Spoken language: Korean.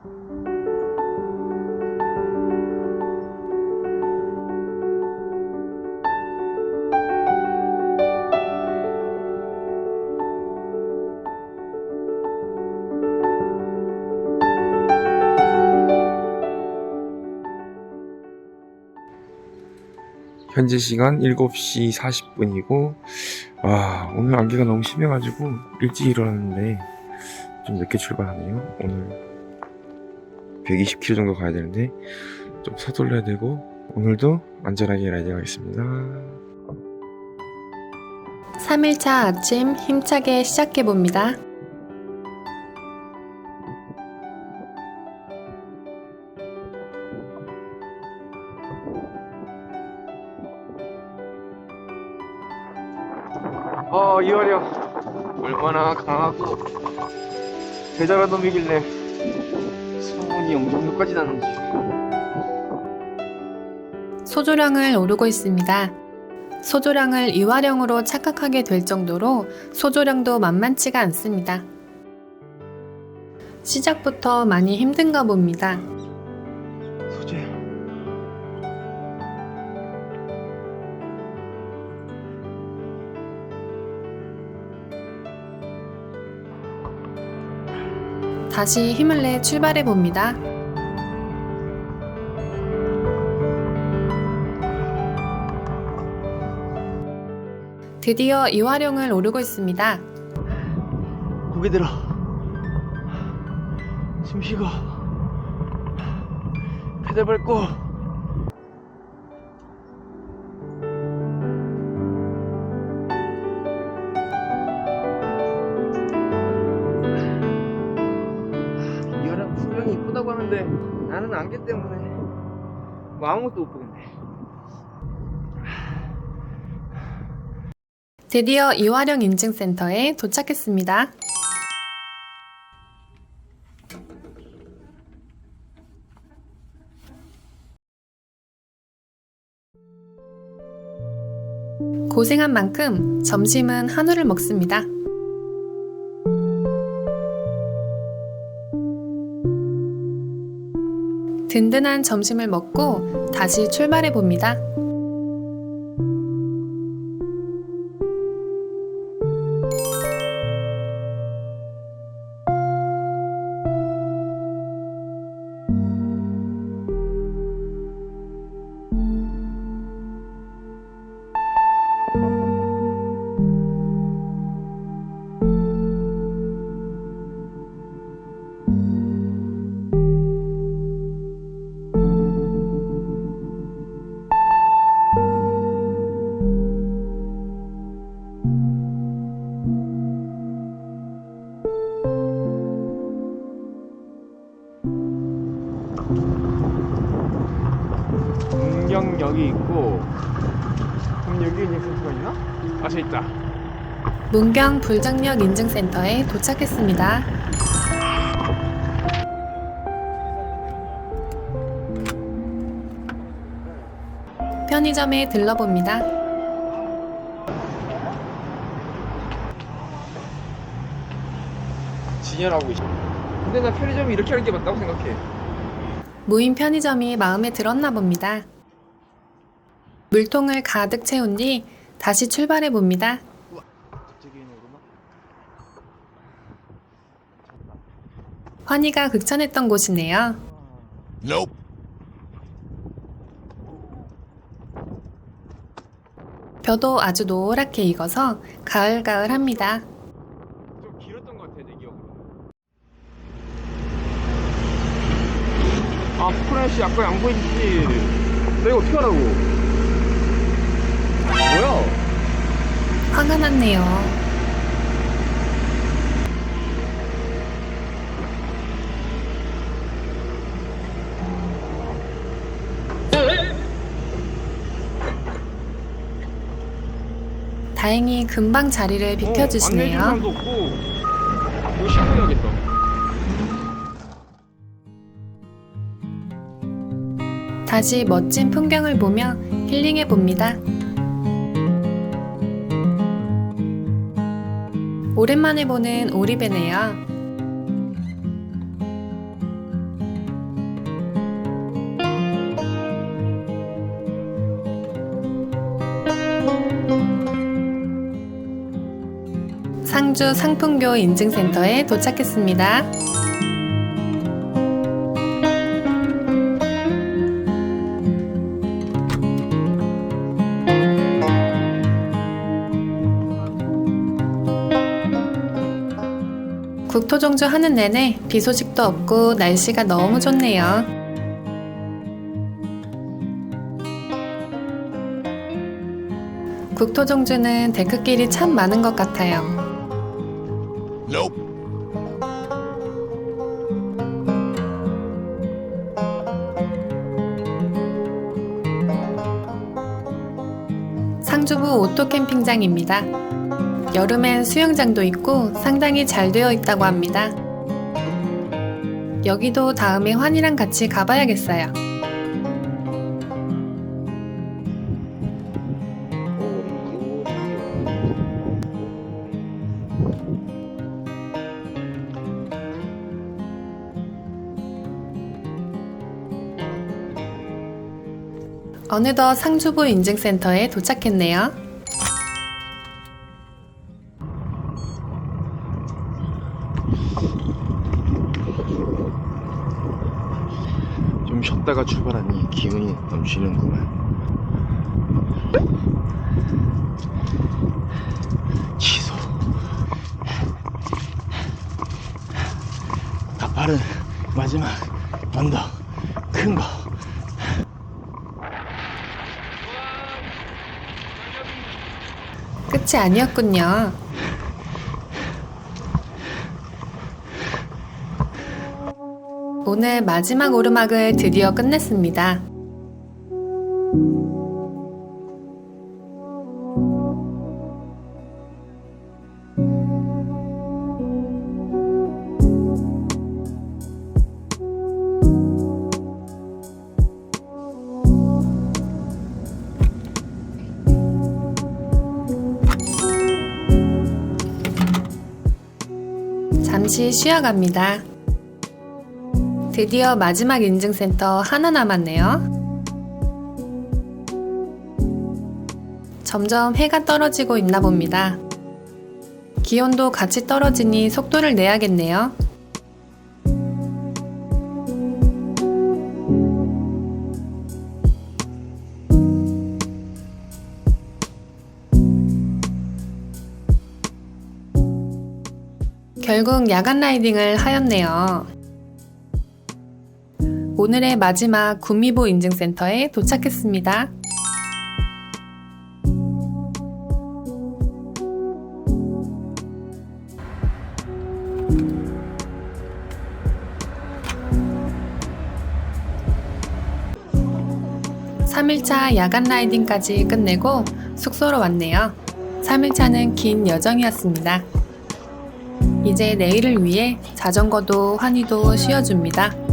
현재 시간 7시 40분이고 와 오늘 안개가 너무 심해가지고 일찍 일어났는데 좀 늦게 출발하네요 오늘 120km 정도 가야 되는데 좀 서둘러야 되고 오늘도 안전하게 라이딩하겠습니다. 3일차 아침 힘차게 시작해봅니다. 아 이화령 얼마나 강하고 대단한 놈이길래 이 영종도까지 나는지 소조량을 오르고 있습니다. 소조량을 이화령으로 착각하게 될 정도로 소조량도 만만치가 않습니다. 시작부터 많이 힘든가 봅니다. 다시 힘을 내 출발해 봅니다. 드디어 이화령을 오르고 있습니다. 고개 들어 숨 쉬고 페달 밟고 하는데 나는 안개 때문에 뭐 아무것도 못 보겠네 드디어 이화령 인증센터에 도착했습니다. 고생한 만큼 점심은 한우를 먹습니다. 든든한 점심을 먹고 다시 출발해 봅니다. 문경역이 있고 그럼 여기 인증센터가 있나? 아저 있다 문경 불장력 인증센터에 도착했습니다. 편의점에 들러봅니다. 진열하고 있어 근데 나 편의점이 이렇게 하는 게 맞다고 생각해 무인 편의점이 마음에 들었나 봅니다. 물통을 가득 채운 뒤 다시 출발해 봅니다. 환희가 극찬했던 곳이네요. Nope. 벼도 아주 노랗게 익어서 가을가을합니다. 좀 길었던 것 같아 내 기억으로 아 포크레시 아까 안 보이지 내가 어떻게 하라고 뭐야 화가 났네요. 다행히 금방 자리를 비켜주시네요. 어, 안내해줄 사람도 없고 이거 신고해야겠다 다시 멋진 풍경을 보며 힐링해 봅니다. 오랜만에 보는 오리베네야. 상주 상품교 인증센터에 도착했습니다. 국토종주 하는 내내 비 소식도 없고 날씨가 너무 좋네요. 국토종주는 데크길이 참 많은 것 같아요. 상주부 오토 캠핑장입니다. 여름엔 수영장도 있고 상당히 잘 되어 있다고 합니다. 여기도 다음에 환이랑 같이 가봐야겠어요. 어느덧 상주부 인증센터에 도착했네요. 쉬었다가 출발하니 기운이 넘치는구만. 취소. 가파른 마지막 언덕 큰 거. 끝이 아니었군요. 오늘 마지막 오르막을 드디어 끝냈습니다. 잠시 쉬어갑니다. 드디어 마지막 인증센터 하나 남았네요. 점점 해가 떨어지고 있나 봅니다. 기온도 같이 떨어지니 속도를 내야겠네요. 결국 야간 라이딩을 하였네요. 오늘의 마지막 구미보 인증센터에 도착했습니다. 삼일차 야간 라이딩까지 끝내고 숙소로 왔네요. 3일차는 긴 여정이었습니다. 이제 내일을 위해 자전거도 환희도 쉬어줍니다.